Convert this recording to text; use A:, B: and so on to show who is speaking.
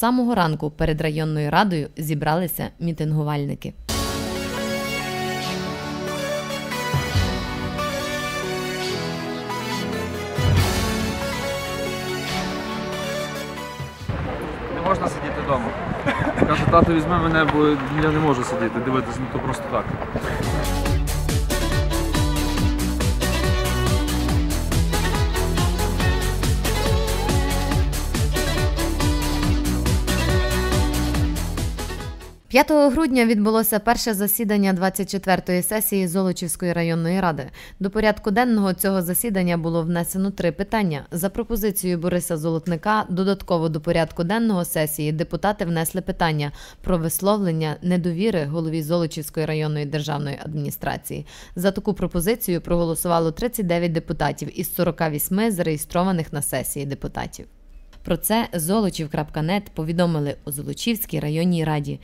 A: самого ранку перед районною радою зібралися мітингувальники.
B: Не можна сидіти вдома. Каже, тато візьме мене, бо я не можу сидіти, дивитися, ну то просто так.
A: – 5 грудня відбулося перше засідання 24-ї сесії Золочівської районної ради. До порядку денного цього засідання було внесено три питання. За пропозицією Бориса Золотника, додатково до порядку денного сесії депутати внесли питання про висловлення недовіри голові Золочівської районної державної адміністрації. За таку пропозицію проголосувало 39 депутатів із 48 зареєстрованих на сесії депутатів. Про це Золочів.нет повідомили у Золочівській районній раді.